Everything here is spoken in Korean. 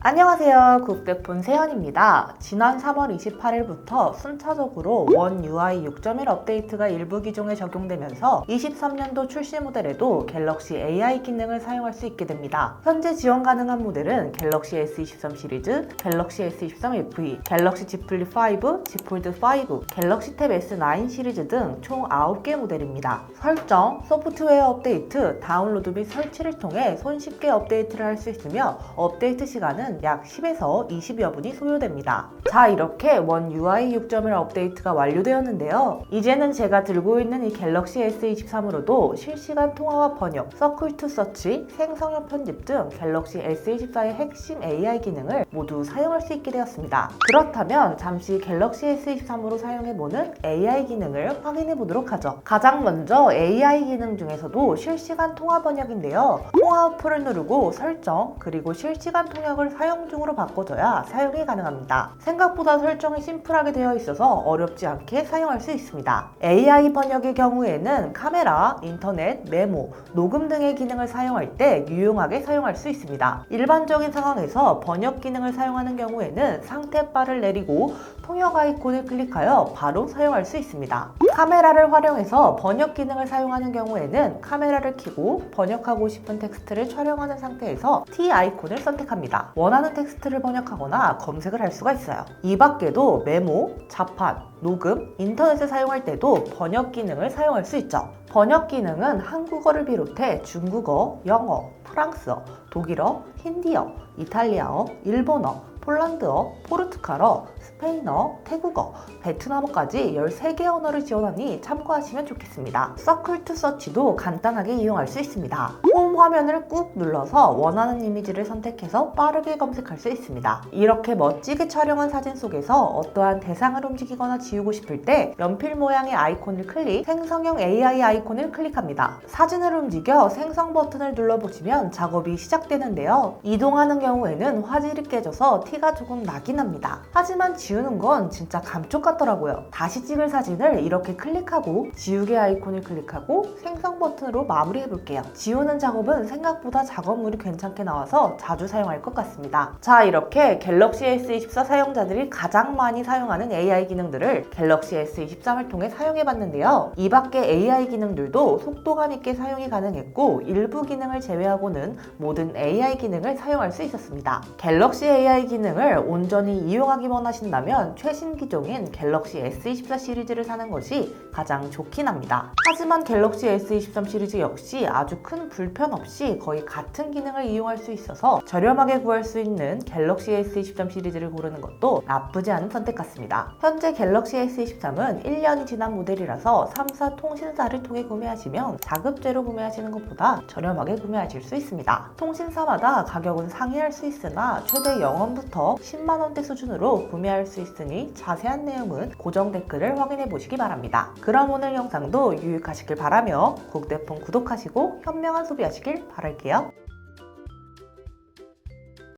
안녕하세요. 국대폰 세연입니다. 지난 3월 28일부터 순차적으로 원 UI 6.1 업데이트가 일부 기종에 적용되면서 23년도 출시 모델에도 갤럭시 AI 기능을 사용할 수 있게 됩니다. 현재 지원 가능한 모델은 갤럭시 S23 시리즈, 갤럭시 S23 FE, 갤럭시 Z 플립 5, Z 폴드 5, 갤럭시 탭 S9 시리즈 등 총 9개 모델입니다. 설정, 소프트웨어 업데이트, 다운로드 및 설치를 통해 손쉽게 업데이트를 할 수 있으며 업데이트 시간은 약 10에서 20여 분이 소요됩니다. 자, 이렇게 원 UI 6.1 업데이트가 완료되었는데요. 이제는 제가 들고 있는 이 갤럭시 S23으로도 실시간 통화와 번역, 서클 투 서치, 생성형 편집 등 갤럭시 S24의 핵심 AI 기능을 모두 사용할 수 있게 되었습니다. 그렇다면 잠시 갤럭시 S23으로 사용해보는 AI 기능을 확인해 보도록 하죠. 가장 먼저 AI 기능 중에서도 실시간 통화 번역인데요. 통화 어플을 누르고 설정, 그리고 실시간 통역을 사용 중으로 바꿔줘야 사용이 가능합니다. 생각보다 설정이 심플하게 되어 있어서 어렵지 않게 사용할 수 있습니다. AI 번역의 경우에는 카메라, 인터넷, 메모, 녹음 등의 기능을 사용할 때 유용하게 사용할 수 있습니다. 일반적인 상황에서 번역 기능을 사용하는 경우에는 상태 바를 내리고 통역 아이콘을 클릭하여 바로 사용할 수 있습니다. 카메라를 활용해서 번역 기능을 사용하는 경우에는 카메라를 켜고 번역하고 싶은 텍스트를 촬영하는 상태에서 T 아이콘을 선택합니다. 원하는 텍스트를 번역하거나 검색을 할 수가 있어요. 이 밖에도 메모, 자판, 녹음, 인터넷을 사용할 때도 번역 기능을 사용할 수 있죠. 번역 기능은 한국어를 비롯해 중국어, 영어, 프랑스어, 독일어, 힌디어, 이탈리아어, 일본어, 폴란드어, 포르투갈어, 스페인어, 태국어, 베트남어까지 13개 언어를 지원하니 참고하시면 좋겠습니다. 서클 투 서치도 간단하게 이용할 수 있습니다. 홈 화면을 꾹 눌러서 원하는 이미지를 선택해서 빠르게 검색할 수 있습니다. 이렇게 멋지게 촬영한 사진 속에서 어떠한 대상을 움직이거나 지우고 싶을 때 연필 모양의 아이콘을 클릭, 생성형 AI 아이콘을 클릭합니다. 사진을 움직여 생성 버튼을 눌러보시면 작업이 시작되는데요. 이동하는 경우에는 화질이 깨져서 티가 조금 나긴 합니다. 하지만 지우는 건 진짜 감쪽 같더라고요. 다시 찍을 사진을 이렇게 클릭하고 지우개 아이콘을 클릭하고 생성 버튼으로 마무리해 볼게요. 지우는 작업은 생각보다 작업물이 괜찮게 나와서 자주 사용할 것 같습니다. 자, 이렇게 갤럭시 S24 사용자들이 가장 많이 사용하는 AI 기능들을 갤럭시 S23을 통해 사용해 봤는데요. 이 밖에 AI 기능들도 속도감 있게 사용이 가능했고 일부 기능을 제외하고 는 모든 AI 기능을 사용할 수 있었습니다. 갤럭시 AI 기능을 온전히 이용하기 원하신다면 최신 기종인 갤럭시 S24 시리즈를 사는 것이 가장 좋긴 합니다. 하지만 갤럭시 S23 시리즈 역시 아주 큰 불편 없이 거의 같은 기능을 이용할 수 있어서 저렴하게 구할 수 있는 갤럭시 S23 시리즈를 고르는 것도 나쁘지 않은 선택 같습니다. 현재 갤럭시 S23은 1년이 지난 모델이라서 3사 통신사를 통해 구매하시면 자급제로 구매하시는 것보다 저렴하게 구매하실 수 있습니다. 통신사마다 가격은 상이할 수 있으나 최대 0원부터 10만원대 수준으로 구매할 수 있으니 자세한 내용은 고정 댓글을 확인해 보시기 바랍니다. 그럼 오늘 영상도 유익하시길 바라며 국대폰 구독하시고 현명한 소비하시길 바랄게요.